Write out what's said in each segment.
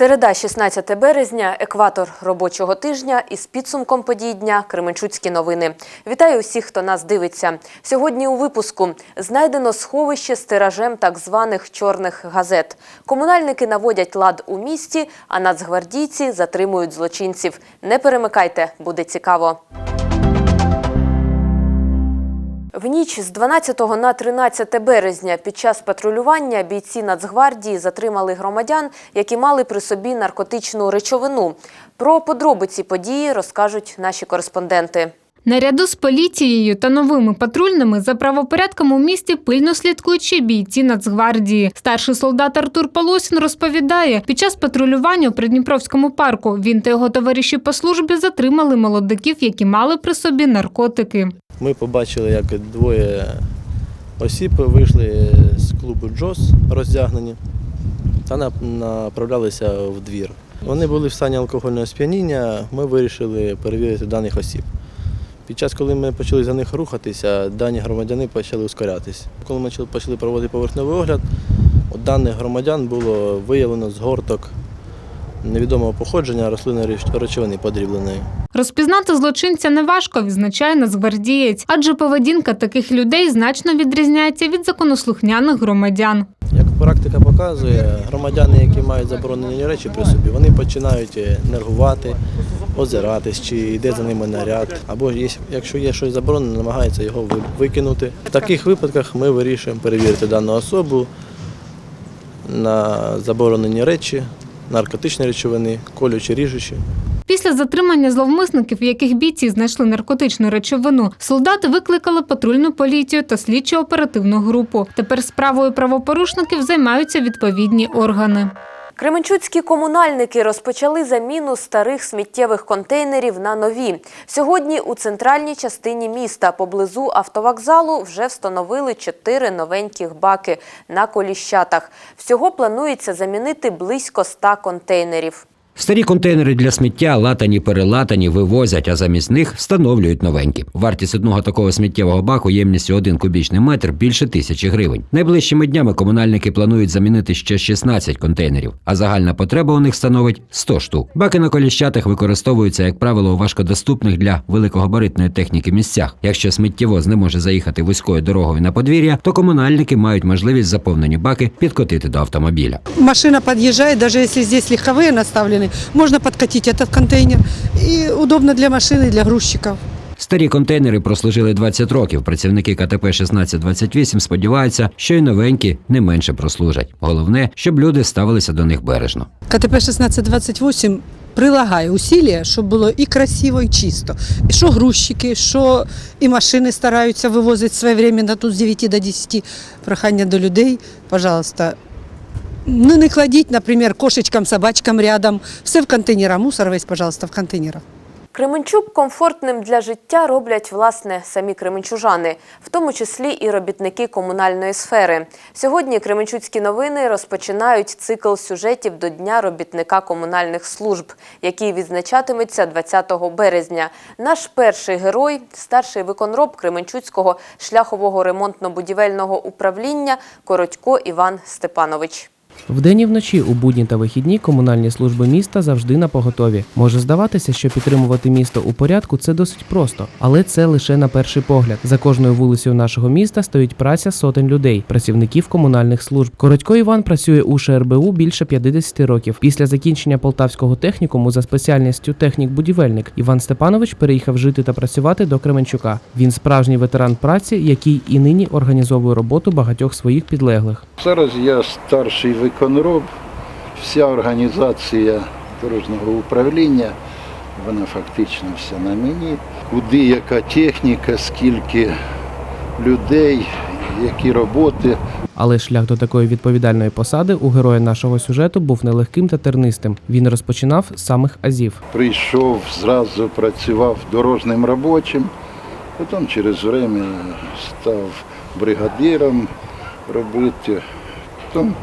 Середа, 16 березня, екватор робочого тижня із підсумком подій дня Кременчуцькі новини. Вітаю усіх, хто нас дивиться. Сьогодні у випуску знайдено сховище з тиражем так званих чорних газет. Комунальники наводять лад у місті, а нацгвардійці затримують злочинців. Не перемикайте, буде цікаво. В ніч з 12 на 13 березня під час патрулювання бійці Нацгвардії затримали громадян, які мали при собі наркотичну речовину. Про подробиці події розкажуть наші кореспонденти. Наряду з поліцією та новими патрульними за правопорядком у місті пильно слідкують ще бійці Нацгвардії. Старший солдат Артур Полосін розповідає, під час патрулювання у Придніпровському парку він та його товариші по службі затримали молодиків, які мали при собі наркотики. Ми побачили, як двоє осіб вийшли з клубу Джос роздягнені та направлялися в двір. Вони були в стані алкогольного сп'яніння, ми вирішили перевірити даних осіб. Під час, коли ми почали за них рухатися, дані громадяни почали ускорятися. Коли ми почали- проводити поверхневий огляд, у даних громадян було виявлено згорток невідомого походження рослинної реч- речовини подрібленої. Розпізнати злочинця неважко, відзначає нацгвардієць, адже поведінка таких людей значно відрізняється від законослухняних громадян. Як практика показує, громадяни, які мають заборонені речі при собі, вони починають е, нервувати, озиратись, чи йде за ними наряд, або якщо є щось заборонене, намагаються його викинути. В таких випадках ми вирішуємо перевірити дану особу на заборонені речі, наркотичні речовини, колючі, ріжучі. Після затримання зловмисників, в яких бійці знайшли наркотичну речовину, солдати викликали патрульну поліцію та слідчо-оперативну групу. Тепер справою правопорушників займаються відповідні органи. Кременчуцькі комунальники розпочали заміну старих сміттєвих контейнерів на нові. Сьогодні у центральній частині міста поблизу автовокзалу вже встановили чотири новеньких баки на коліщатах. Всього планується замінити близько ста контейнерів. Старі контейнери для сміття латані, перелатані, вивозять, а замість них встановлюють новенькі. Вартість одного такого сміттєвого баку ємністю 1 кубічний метр більше тисячі гривень. Найближчими днями комунальники планують замінити ще 16 контейнерів, а загальна потреба у них становить 100 штук. Баки на коліщатах використовуються, як правило, у важкодоступних для великогабаритної техніки місцях. Якщо сміттєвоз не може заїхати вузькою дорогою на подвір'я, то комунальники мають можливість заповнені баки підкотити до автомобіля. Машина подъезжает, даже если здесь легковые наставлены, можно подкатить этот контейнер. И удобно для машины, и для грузчиков. Старі контейнери прослужили 20 років. Працівники КТП 1628 сподіваються, що й новенькі не менше прослужать. Головне, щоб люди ставилися до них бережно. КТП 1628 прилагає усилия, щоб було і красиво, і чисто. І що грузчики, що і машини стараються вивозити своєвременно тут з 9 до 10. Прохання до людей, пожалуйста, ну не кладіть, наприклад, кошечкам, собачкам рядом. Все в контейнерах. Мусор весь, пожалуйста, в контейнерах. Кременчук комфортним для життя роблять власне самі кременчужани, в тому числі і робітники комунальної сфери. Сьогодні Кременчуцькі новини розпочинають цикл сюжетів до Дня робітника комунальних служб, який відзначатиметься 20 березня. Наш перший герой, старший виконроб Кременчуцького шляхового ремонтно-будівельного управління Коротько Іван Степанович. Вдень і вночі у будні та вихідні комунальні служби міста завжди на поготові. Може здаватися, що підтримувати місто у порядку це досить просто, але це лише на перший погляд. За кожною вулицею нашого міста стоїть праця сотень людей, працівників комунальних служб. Коротько Іван працює у ШРБУ більше 50 років. Після закінчення полтавського технікуму за спеціальністю технік-будівельник Іван Степанович переїхав жити та працювати до Кременчука. Він справжній ветеран праці, який і нині організовує роботу багатьох своїх підлеглих. Зараз я старший виконроб, вся організація дорожнього управління, вона фактично вся на мені. Куди яка техніка, скільки людей, які роботи. Але шлях до такої відповідальної посади у героя нашого сюжету був нелегким та тернистим. Він розпочинав з самих азів. Прийшов, зразу працював дорожнім робочим, потім через время став бригадиром робити, потім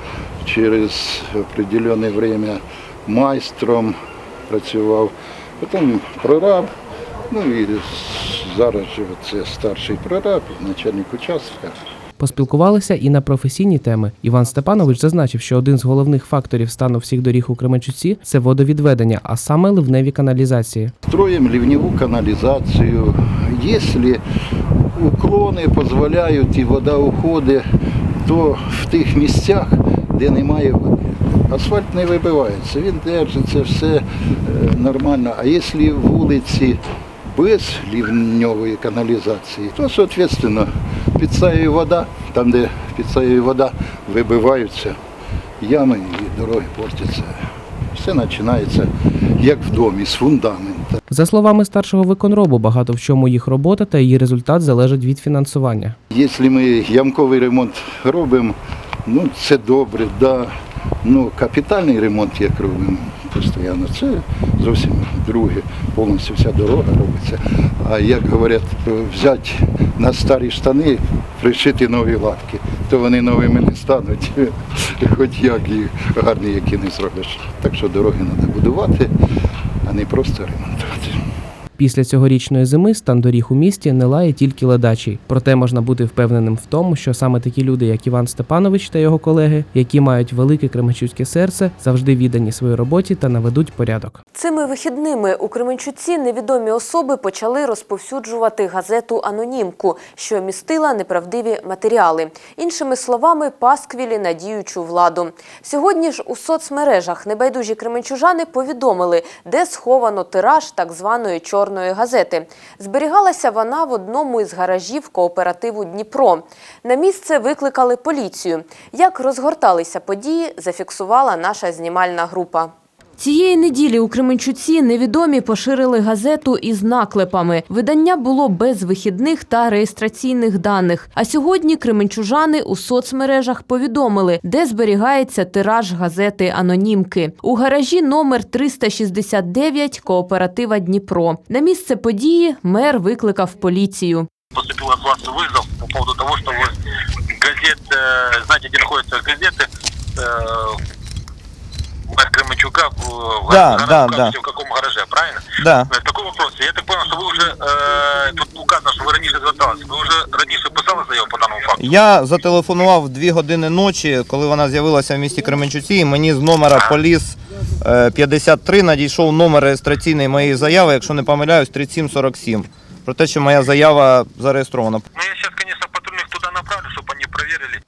через определенне время майстром працював, потім прораб, ну і зараз же це старший прораб, начальник участка. Поспілкувалися і на професійні теми. Іван Степанович зазначив, що один з головних факторів стану всіх доріг у Кременчуці це водовідведення, а саме ливневі каналізації. Строим ливневую канализацию. Если уклони дозволяють і вода уходить, то в тих місцях, де немає води. Асфальт не вибивається, він держиться, все е, нормально. А якщо вулиці без лівньової каналізації, то, соответственно, підсаює вода, там, де підсаює вода, вибиваються ями і дороги портяться. Все починається як в домі, з фундамента. За словами старшого виконробу, багато в чому їх робота та її результат залежать від фінансування. Якщо ми ямковий ремонт робимо, ну це добре, да. Ну, капітальний ремонт, як робимо постійно, це зовсім друге. Повністю вся дорога робиться. А як говорять, взяти на старі штани, пришити нові лапки, то вони новими не стануть, хоч як їх гарні, які не зробиш. Так що дороги треба будувати, а не просто ремонтувати. Після цьогорічної зими стан доріг у місті не лає тільки ледачий. Проте можна бути впевненим в тому, що саме такі люди, як Іван Степанович та його колеги, які мають велике кременчуцьке серце, завжди віддані своїй роботі та наведуть порядок. Цими вихідними у Кременчуці невідомі особи почали розповсюджувати газету Анонімку, що містила неправдиві матеріали. Іншими словами, пасквілі на діючу владу. Сьогодні ж у соцмережах небайдужі кременчужани повідомили, де сховано тираж так званої чорної газети. Зберігалася вона в одному із гаражів кооперативу Дніпро. На місце викликали поліцію. Як розгорталися події, зафіксувала наша знімальна група. Цієї неділі у Кременчуці невідомі поширили газету із наклепами. Видання було без вихідних та реєстраційних даних. А сьогодні кременчужани у соцмережах повідомили, де зберігається тираж газети Анонімки. У гаражі номер 369 кооператива Дніпро. На місце події мер викликав поліцію. поступил от вас вызов по поводу того, что вы газет, э, знаете, где находятся газеты, э, мэр Кременчука в, в Да, гараже, да, указываете, да. в каком гараже, правильно? Да. Э, Такой вопрос. Я так понял, что вы уже, э, тут указано, что вы раніше звертались, ви вже раніше писали заяву по даному факту? Я зателефонував в 2 години ночі, коли вона з'явилася в місті Кременчуці, і мені з номера поліс е, 53 надійшов номер реєстраційної моєї заяви, якщо не помиляюсь, 3747. Про те, що моя заява зареєстрована. Ну, я сейчас, конечно, патрульных туда направлю, чтобы они проверили.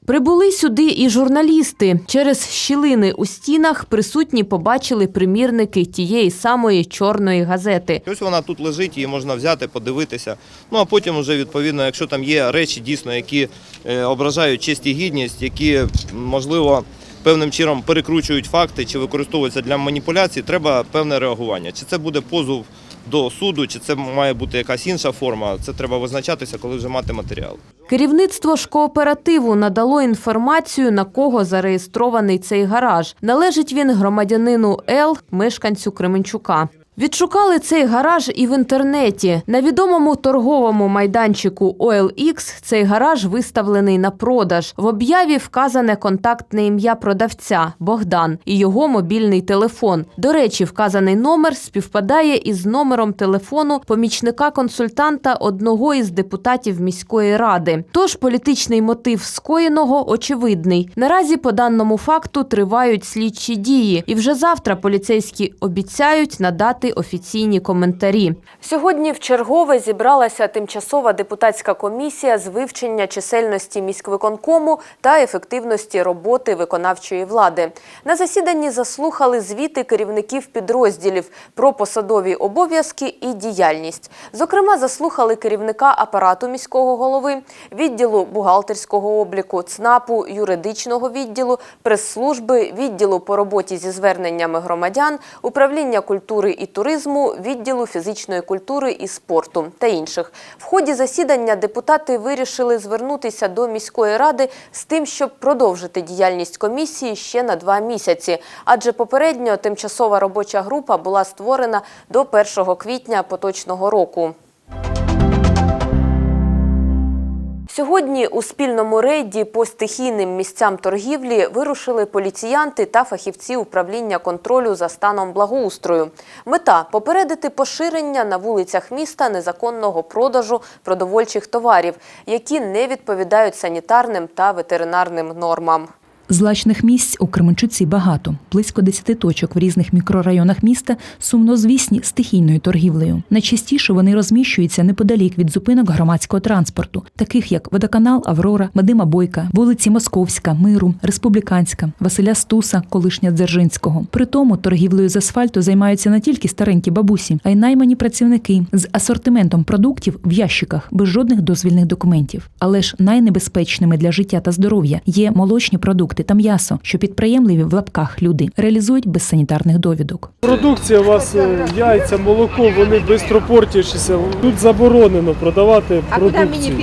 Прибули сюди і журналісти. Через щілини у стінах присутні побачили примірники тієї самої чорної газети. Ось вона тут лежить, її можна взяти, подивитися. Ну а потім вже відповідно, якщо там є речі дійсно, які е, ображають честь і гідність, які можливо певним чином перекручують факти чи використовуються для маніпуляцій, треба певне реагування. Чи це буде позов до суду, чи це має бути якась інша форма. Це треба визначатися, коли вже мати матеріал. Керівництво ж кооперативу надало інформацію, на кого зареєстрований цей гараж. Належить він громадянину Л, мешканцю Кременчука. Відшукали цей гараж і в інтернеті. На відомому торговому майданчику OLX цей гараж виставлений на продаж. В об'яві вказане контактне ім'я продавця Богдан і його мобільний телефон. До речі, вказаний номер співпадає із номером телефону помічника-консультанта одного із депутатів міської ради. Тож політичний мотив скоєного очевидний. Наразі по даному факту тривають слідчі дії, і вже завтра поліцейські обіцяють надати офіційні коментарі. Сьогодні в чергове зібралася тимчасова депутатська комісія з вивчення чисельності міськвиконкому та ефективності роботи виконавчої влади. На засіданні заслухали звіти керівників підрозділів про посадові обов'язки і діяльність. Зокрема, заслухали керівника апарату міського голови, відділу бухгалтерського обліку, ЦНАПу, юридичного відділу, прес-служби, відділу по роботі зі зверненнями громадян, управління культури і туризму, відділу фізичної культури і спорту та інших. В ході засідання депутати вирішили звернутися до міської ради з тим, щоб продовжити діяльність комісії ще на два місяці, адже попередньо тимчасова робоча група була створена до 1 квітня поточного року. Сьогодні у спільному рейді по стихійним місцям торгівлі вирушили поліціянти та фахівці управління контролю за станом благоустрою. Мета – попередити поширення на вулицях міста незаконного продажу продовольчих товарів, які не відповідають санітарним та ветеринарним нормам. Злачних місць у Кременчуці багато, близько 10 точок в різних мікрорайонах міста сумнозвісні стихійною торгівлею. Найчастіше вони розміщуються неподалік від зупинок громадського транспорту, таких як водоканал Аврора, Мадима Бойка, вулиці Московська, Миру, Республіканська, Василя Стуса, колишня Дзержинського. При тому торгівлею з асфальту займаються не тільки старенькі бабусі, а й наймані працівники з асортиментом продуктів в ящиках без жодних дозвільних документів. Але ж найнебезпечними для життя та здоров'я є молочні продукти та м'ясо, що підприємливі в лапках люди реалізують без санітарних довідок. Продукція у вас е, яйця, молоко, вони швидко портящіся. Тут заборонено продавати продукцію.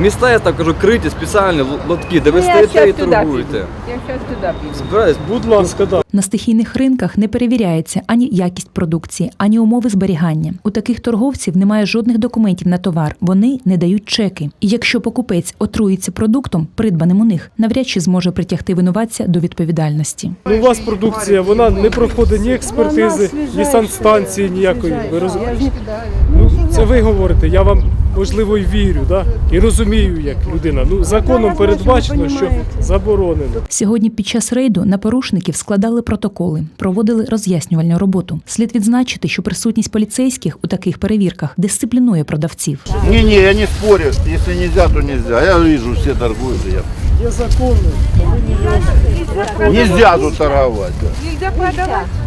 Міста, я так кажу, криті спеціальні лотки, де ви стоїте і торгуєте. Я зараз туди піду. Збираюсь, Будь ласка, да. На стихійних ринках не перевіряється ані якість продукції, ані умови зберігання. У таких торговців немає жодних документів на товар. Вони не дають чеки. І якщо покупець отруїться продуктом, придбаним у них, навряд чи зможе притягти винуватця до відповідальності. Ну, у вас продукція, вона не проходить ні експертизи, ні санстанції ніякої. Ви розумієте? Ну, це ви говорите, я вам можливо і вірю, да? і розумію як людина. Ну, законом передбачено, що заборонено. Сьогодні під час рейду на порушників складали протоколи, проводили роз'яснювальну роботу. Слід відзначити, що присутність поліцейських у таких перевірках дисциплінує продавців. Не-не, я не спорю. Если нельзя, то нельзя. Я вижу, все торгуют. и Я... Є закони, повинні його Нельзя тут торговать.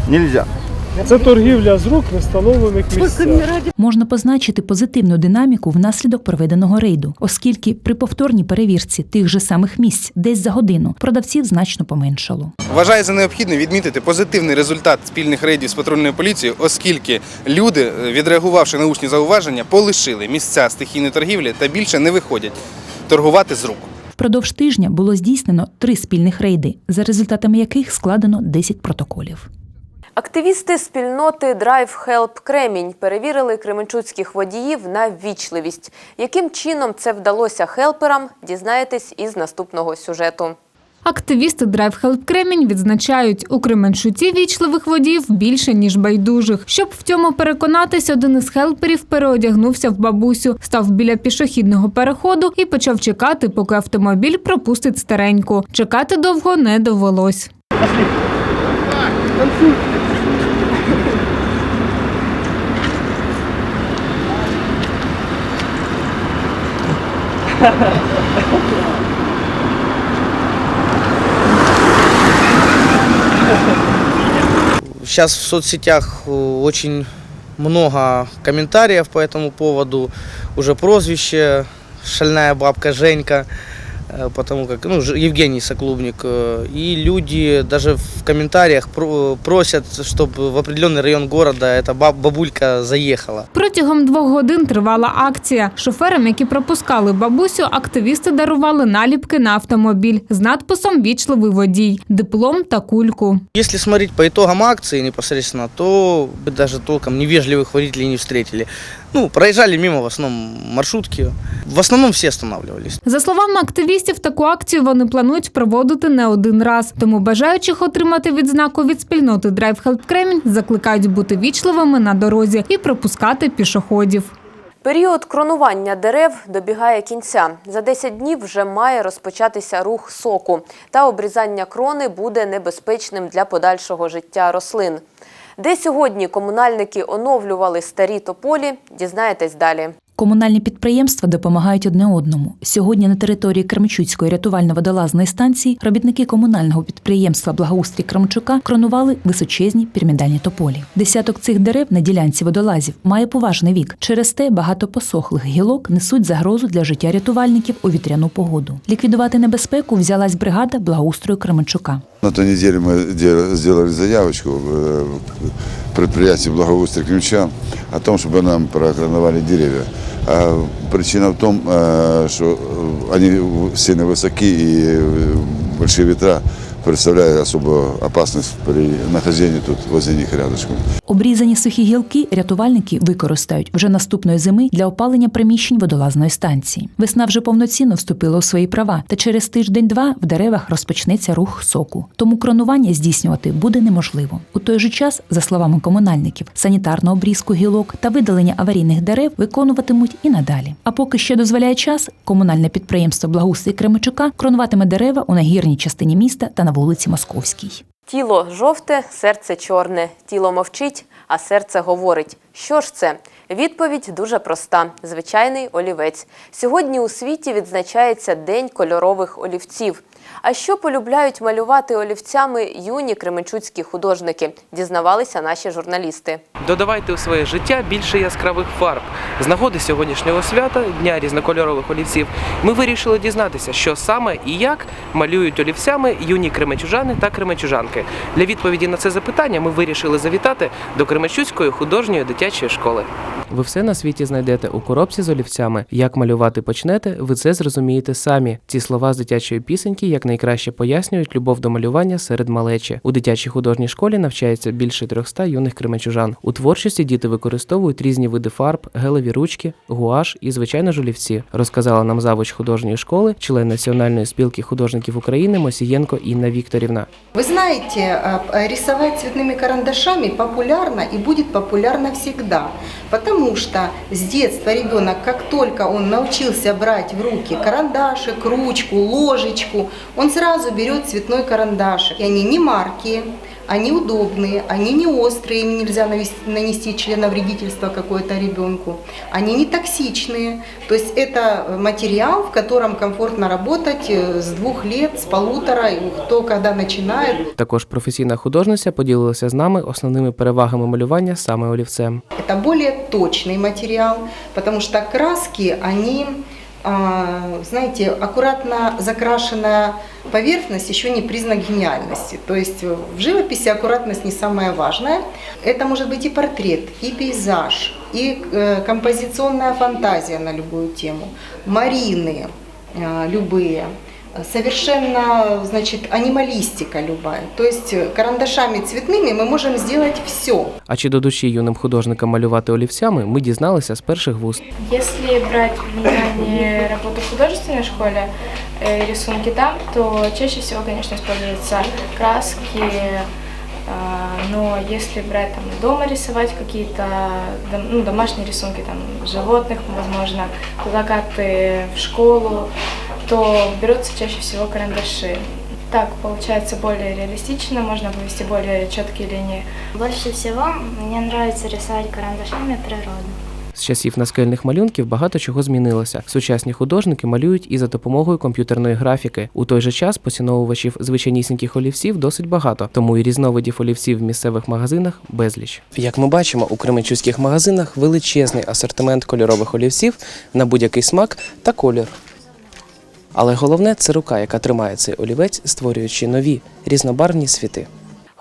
Нельзя. Це торгівля з рук в встановлених місцях. Можна позначити позитивну динаміку внаслідок проведеного рейду, оскільки при повторній перевірці тих же самих місць десь за годину продавців значно поменшало. Вважаю за необхідне відмітити позитивний результат спільних рейдів з патрульною поліцією, оскільки люди, е, відреагувавши на учні зауваження, полишили місця стихійної торгівлі та більше не виходять торгувати з рук. Впродовж тижня було здійснено три спільних рейди, за результатами яких складено 10 протоколів. Активісти спільноти Drive Help Кремінь перевірили кременчуцьких водіїв на ввічливість. Яким чином це вдалося хелперам, дізнаєтесь із наступного сюжету. Активісти Drive Help Кремінь відзначають, у Кременчуці вічливих водіїв більше, ніж байдужих. Щоб в цьому переконатись, один із хелперів переодягнувся в бабусю, став біля пішохідного переходу і почав чекати, поки автомобіль пропустить стареньку. Чекати довго не довелось. Сейчас в соцсетях э, очень много комментариев по этому поводу. Уже прозвище «Шальная бабка Женька», э, потому как, ну, Ж- Евгений Соклубник. э, И люди даже в комментариях про- просят, чтобы в определенный район города эта баб- бабулька заехала. Протягом двох годин тривала акція. Шоферам, які пропускали бабусю, активісти дарували наліпки на автомобіль з надписом Вічливий водій, диплом та кульку. Если смотреть по итогам акции непосредственно, то мы даже толком невежливых водителей не встретили. Ну, проезжали мимо в основном маршрутки. В основном все останавливались. За словами активістів, таку акцію вони планують проводити не один раз. Тому бажаючих отримати відзнаку від спільноти Drive Help Кремінь закликають бути вічливими на дорозі і пропускати пішоходів. Період кронування дерев добігає кінця. За 10 днів вже має розпочатися рух соку, та обрізання крони буде небезпечним для подальшого життя рослин. Де сьогодні комунальники оновлювали старі тополі, дізнаєтесь далі. Комунальні підприємства допомагають одне одному. Сьогодні на території Кремчуцької рятувально-водолазної станції робітники комунального підприємства Благоустрій Кремчука кронували височезні пірамідальні тополі. Десяток цих дерев на ділянці водолазів має поважний вік. Через те багато посохлих гілок несуть загрозу для життя рятувальників у вітряну погоду. Ліквідувати небезпеку взялась бригада благоустрою Кременчука. На той неделе мы де- сделали заявочку в э, в предприятие благоустрия ключа о том, чтобы нам прокроновали деревья. А причина в том, э, что э, они сильно высоки и э, большие ветра представляет особую опасность при нахождении тут возле них рядышком. Обрізані сухі гілки рятувальники використають вже наступної зими для опалення приміщень водолазної станції. Весна вже повноцінно вступила у свої права, та через тиждень-два в деревах розпочнеться рух соку. Тому кронування здійснювати буде неможливо. У той же час, за словами комунальників, санітарну обрізку гілок та видалення аварійних дерев виконуватимуть і надалі. А поки ще дозволяє час, комунальне підприємство Благоустрій Кременчука кронуватиме дерева у нагірній частині міста та на вулиці Московській. Тіло жовте, серце чорне. Тіло мовчить, а серце говорить. Що ж це? Відповідь дуже проста: звичайний олівець. Сьогодні у світі відзначається День кольорових олівців. А що полюбляють малювати олівцями юні кременчуцькі художники? Дізнавалися наші журналісти. Додавайте у своє життя більше яскравих фарб. З нагоди сьогоднішнього свята, дня різнокольорових олівців, ми вирішили дізнатися, що саме і як малюють олівцями юні кременчужани та кременчужанки. Для відповіді на це запитання ми вирішили завітати до Кременчуцької художньої дитячої школи. Ви все на світі знайдете у коробці з олівцями. Як малювати почнете, ви це зрозумієте самі. Ці слова з дитячої пісеньки якнайкраще пояснюють любов до малювання серед малечі. У дитячій художній школі навчається більше 300 юних кременчужан. У творчості діти використовують різні види фарб, гелеві ручки, гуаш і, звичайно, ж олівці, розказала нам завуч художньої школи, член Національної спілки художників України Мосієнко Інна Вікторівна. Вы знаете, э, э, рисовать цветными карандашами популярно и будет популярно всегда. Потому что с детства ребенок, как только он научился брать в руки карандашик, ручку, ложечку, он сразу берет цветной карандашик. И они не маркие, они удобные, они не острые, им нельзя навести- нанести членовредительство какое-то ребенку. Они не токсичные. То есть это материал, в котором комфортно работать э, с двух лет, с полутора, и кто когда начинает. Також професійна художниця поділилася з нами основними перевагами малювання саме олівцем. Это более точный материал, потому что краски, они, а, знаете, аккуратно закрашенная поверхность еще не признак гениальности. То есть в живописи аккуратность не самое важное. Это может быть и портрет, и пейзаж, и э, композиционная фантазия на любую тему, марины э, любые. Совершенно, значит, анималистика любая. То есть э, карандашами цветными мы можем сделать все. А чи до душі юним художникам малювати олівцями, ми дізналися з перших вуст. Если брать внимание работы в художественной школе, э, рисунки там, то чаще всего, конечно, используются краски, а, но если брать там дома рисовать какие-то дом- ну, домашние рисунки там животных, возможно, плакаты в школу, то берутся чаще всего карандаши. Так получается более реалистично, можно вывести более четкие линии. Больше всего мне нравится рисовать карандашами природу. З часів наскельних малюнків багато чого змінилося. Сучасні художники малюють і за допомогою комп'ютерної графіки. У той же час поціновувачів звичайнісіньких олівців досить багато, тому і різновидів олівців в місцевих магазинах безліч. Як ми бачимо, у кременчуцьких магазинах величезний асортимент кольорових олівців на будь-який смак та колір. Але головне це рука, яка тримає цей олівець, створюючи нові різнобарвні світи.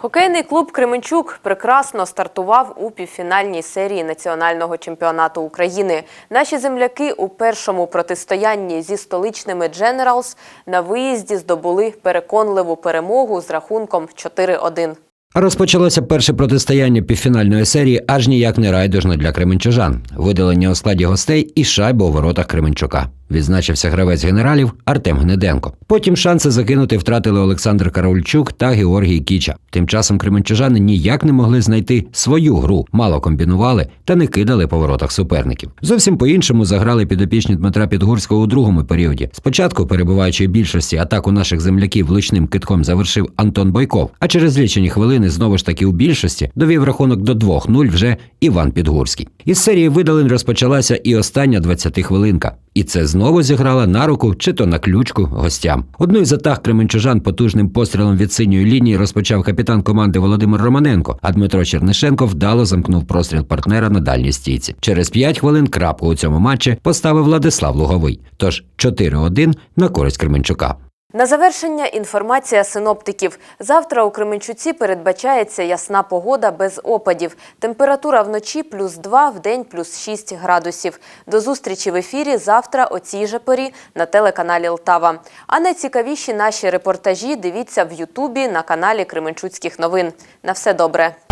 Хокейний клуб Кременчук прекрасно стартував у півфінальній серії національного чемпіонату України. Наші земляки у першому протистоянні зі столичними Дженералс на виїзді здобули переконливу перемогу з рахунком 4-1. Розпочалося перше протистояння півфінальної серії аж ніяк не райдужно для кременчужан. Видалення у складі гостей і шайба у воротах Кременчука. Відзначився гравець генералів Артем Гнеденко. Потім шанси закинути втратили Олександр Карольчук та Георгій Кіча. Тим часом кременчужани ніяк не могли знайти свою гру, мало комбінували та не кидали по воротах суперників. Зовсім по-іншому заграли підопічні Дмитра Підгурського у другому періоді. Спочатку, перебуваючи в більшості, атаку наших земляків влучним китком завершив Антон Бойков. А через лічені хвилини знову ж таки у більшості довів рахунок до 2-0 вже Іван Підгурський. Із серії видалень розпочалася і остання 20-хвилинка. І це знову зіграло на руку чи то на ключку гостям. Одну із атак кременчужан потужним пострілом від синьої лінії розпочав капітан команди Володимир Романенко, а Дмитро Чернишенко вдало замкнув простріл партнера на дальній стійці. Через 5 хвилин крапку у цьому матчі поставив Владислав Луговий. Тож 4-1 на користь Кременчука. На завершення інформація синоптиків. Завтра у Кременчуці передбачається ясна погода без опадів. Температура вночі плюс 2, вдень плюс 6 градусів. До зустрічі в ефірі завтра о цій же порі на телеканалі Лтава. А найцікавіші наші репортажі дивіться в Ютубі на каналі Кременчуцьких новин. На все добре.